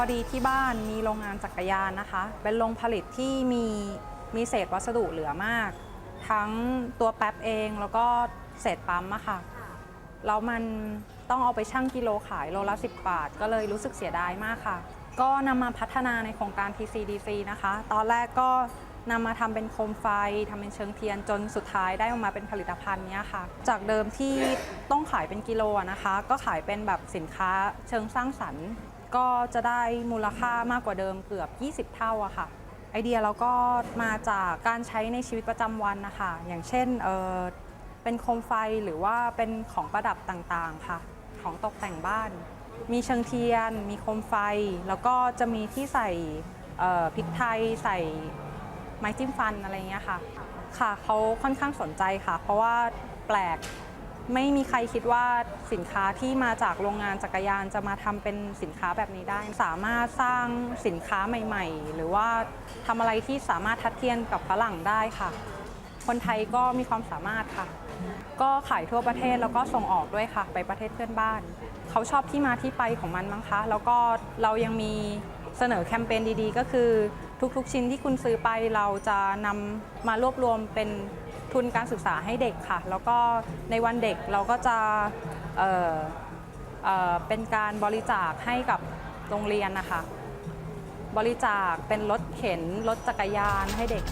อดีที่บ้านมีโรงงานจักรยานนะคะ เป็นโรงผลิตที่มีมีเศษวัสดุเหลือมาก ทั้งตัวแป๊บเองแล้วก็เศษปั๊มอะค่ะแล้วมันต้องเอาไปชั่งกิโลขายโลละ 10 บาท ก็เลยรู้สึกเสียดายมากค่ะ ก็นำมาพัฒนาในโครงการ TCDC นะคะ ตอนแรกก็นำมาทำเป็นโคมไฟทำเป็นเชิงเทียนจนสุดท้ายได้ออกมาเป็นผลิตภัณฑ์เนี้ยค่ะ จากเดิมที่ต้องขายเป็นกิโลนะคะ ก็ขายเป็นแบบสินค้าเชิงสร้างสรรค์ ก็จะได้มูลค่ามากกว่าเดิมเกือบ 20 เท่าอะค่ะ ไอเดียเราก็มาจากการใช้ในชีวิตประจำวันนะคะ อย่างเช่นเออเป็นโคมไฟหรือว่าเป็นของประดับต่างๆค่ะ ของตกแต่งบ้าน มีเชิงเทียน มีโคมไฟ แล้วก็จะมีที่ใส่พริกไทยใส่ไม้จิ้มฟันอะไรเงี้ยค่ะ ค่ะเขาค่อนข้างสนใจค่ะ เพราะว่าแปลก ไม่มีใครคิดว่าสินค้าที่มาจากโรงงานจักรยานจะมาทำเป็นสินค้าแบบนี้ได้ สามารถสร้างสินค้าใหม่ ๆ หรือว่าทำอะไรที่สามารถทัดเทียมกับฝรั่งได้ค่ะ คนไทยก็มีความสามารถค่ะ ก็ขายทั่วประเทศแล้วก็ส่งออกด้วยค่ะ ไปประเทศเพื่อนบ้าน เขาชอบที่มาที่ไปของมันมั้งคะ แล้วก็เรายังมีเสนอแคมเปญดีๆ ก็คือทุกๆ ชิ้นที่คุณซื้อไปเราจะนำมารวบรวมเป็น ทุนการศึกษาให้เด็กค่ะ แล้วก็ในวันเด็กเราก็จะเเเป็นการบริจาคให้กับโรงเรียนนะคะ บริจาคเป็นรถเข็นรถจักรยานให้เด็ก